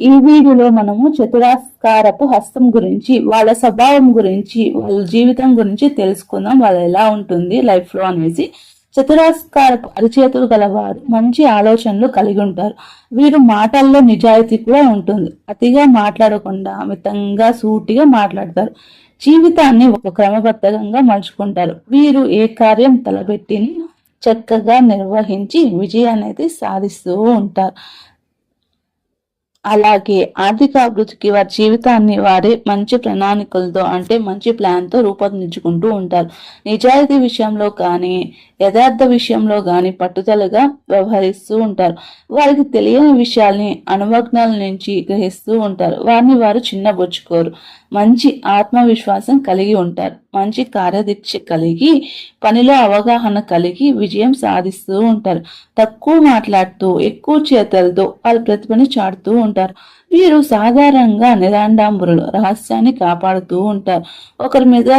ఈ వీడియోలో మనము చతురాస్కారపు హస్తం గురించి వాళ్ళ స్వభావం గురించి వాళ్ళ జీవితం గురించి తెలుసుకుందాం. వాళ్ళు ఎలా ఉంటుంది? లైఫ్లో అనేసి. చతురాస్కారపు అరిచేతులు గలవారు మంచి ఆలోచనలు కలిగి ఉంటారు. వీరు మాటల్లో నిజాయితీ కూడా ఉంటుంది. అతిగా మాట్లాడకుండా మితంగా సూటిగా మాట్లాడతారు. జీవితాన్ని ఒక క్రమబద్ధంగా మలుచుకుంటారు. వీరు ఏ కార్యం తలపెట్టిని చక్కగా నిర్వహించి విజయాన్ని అయితే సాధిస్తూ ఉంటారు. అలాగే ఆర్థిక అభివృద్ధికి వారి జీవితాన్ని వారే మంచి ప్రణాళికలతో అంటే మంచి ప్లాన్తో రూపొందించుకుంటూ ఉంటారు. నిజాయితీ విషయంలో కానీ యథార్థ విషయంలో కానీ పట్టుదలగా వ్యవహరిస్తూ ఉంటారు. వారికి తెలియని విషయాల్ని అనుమగ్నాల నుంచి గ్రహిస్తూ ఉంటారు. వారిని వారు చిన్నబుచ్చుకోరు. మంచి ఆత్మవిశ్వాసం కలిగి ఉంటారు. మంచి కార్యదీక్ష కలిగి పనిలో అవగాహన కలిగి విజయం సాధిస్తూ ఉంటారు. తక్కువ మాట్లాడుతూ ఎక్కువ చేతలతో వాళ్ళ ప్రతిభని చాటుతూ ఉంటారు. వీరు సాధారణంగా నిరాండాంబరులు రహస్యాన్ని కాపాడుతూ ఉంటారు. ఒకరి మీద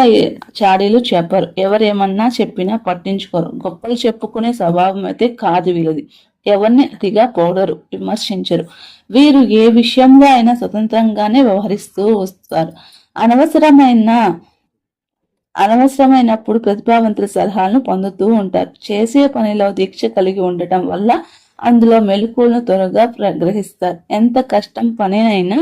చాడీలు చెప్పరు. ఎవరేమన్నా చెప్పినా పట్టించుకోరు. గొప్పలు చెప్పుకునే స్వభావం అయితే కాదు వీళ్ళది ఎవరిని అతిగా పొగడరు విమర్శించరు. వీరు ఏ విషయంలో అయినా స్వతంత్రంగానే వ్యవహరిస్తూ వస్తారు. అనవసరమైన అనవసరమైనప్పుడు ప్రతిభావంతుల సలహాలను పొందుతూ ఉంటారు. చేసే పనిలో దీక్ష కలిగి ఉండటం వల్ల అందులో మెలకువలను త్వరగా ప్రగ్రహిస్తారు ఎంత కష్టం పనినైనా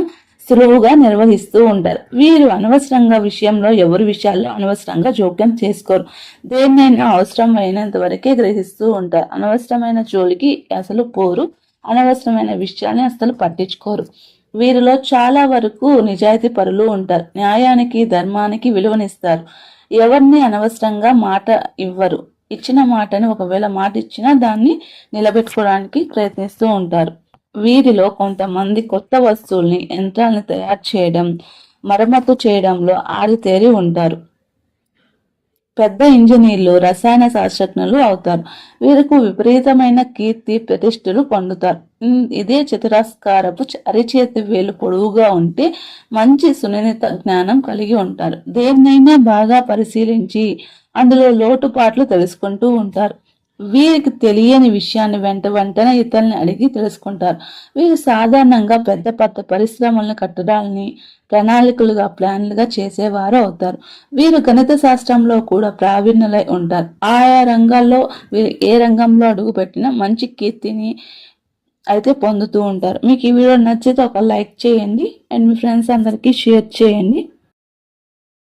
సులువుగా నిర్వహిస్తూ ఉంటారు. వీరు అనవసరంగా విషయంలో ఎవరి విషయాల్లో అనవసరంగా జోక్యం చేసుకోరు. దేన్నైనా అవసరమైనంత వరకే గ్రహిస్తూ ఉంటారు. అనవసరమైన జోలికి అసలు పోరు. అనవసరమైన విషయాన్ని అసలు పట్టించుకోరు. వీరిలో చాలా వరకు నిజాయితీ పరులు ఉంటారు. న్యాయానికి ధర్మానికి విలువనిస్తారు. ఎవరిని అనవసరంగా మాట ఇవ్వరు. ఇచ్చిన మాటని ఒకవేళ మాట ఇచ్చినా దాన్ని నిలబెట్టుకోవడానికి ప్రయత్నిస్తూ ఉంటారు. వీరిలో కొంతమంది కొత్త వస్తువుల్ని యంత్రాలను తయారు చేయడం మరమ్మతు చేయడంలో ఆరితేరి ఉంటారు. పెద్ద ఇంజనీర్లు రసాయన శాస్త్రజ్ఞులు అవుతారు. వీరికి విపరీతమైన కీర్తి ప్రతిష్టలు పొందుతారు. ఇదే చతురస్కారపు అరిచేతి వేలు పొడవుగా ఉంటే మంచి సున్నిత జ్ఞానం కలిగి ఉంటారు. దేన్నైనా బాగా పరిశీలించి అందులో లోటుపాట్లు తెలుసుకుంటూ ఉంటారు. వీరికి తెలియని విషయాన్ని వెంట వెంటనే ఇతరులని అడిగి తెలుసుకుంటారు. వీరు సాధారణంగా పెద్ద పెద్ద పరిశ్రమలను కట్టడాలని ప్రణాళికలుగా ప్లాన్లుగా చేసేవారు అవుతారు. వీరు గణిత శాస్త్రంలో కూడా ప్రావీణ్యులై ఉంటారు. ఆయా రంగాల్లో వీరు ఏ రంగంలో అడుగుపెట్టినా మంచి కీర్తిని అయితే పొందుతూ ఉంటారు. మీకు ఈ వీడియో నచ్చితే ఒక లైక్ చేయండి. అండ్ మీ ఫ్రెండ్స్ అందరికీ షేర్ చేయండి.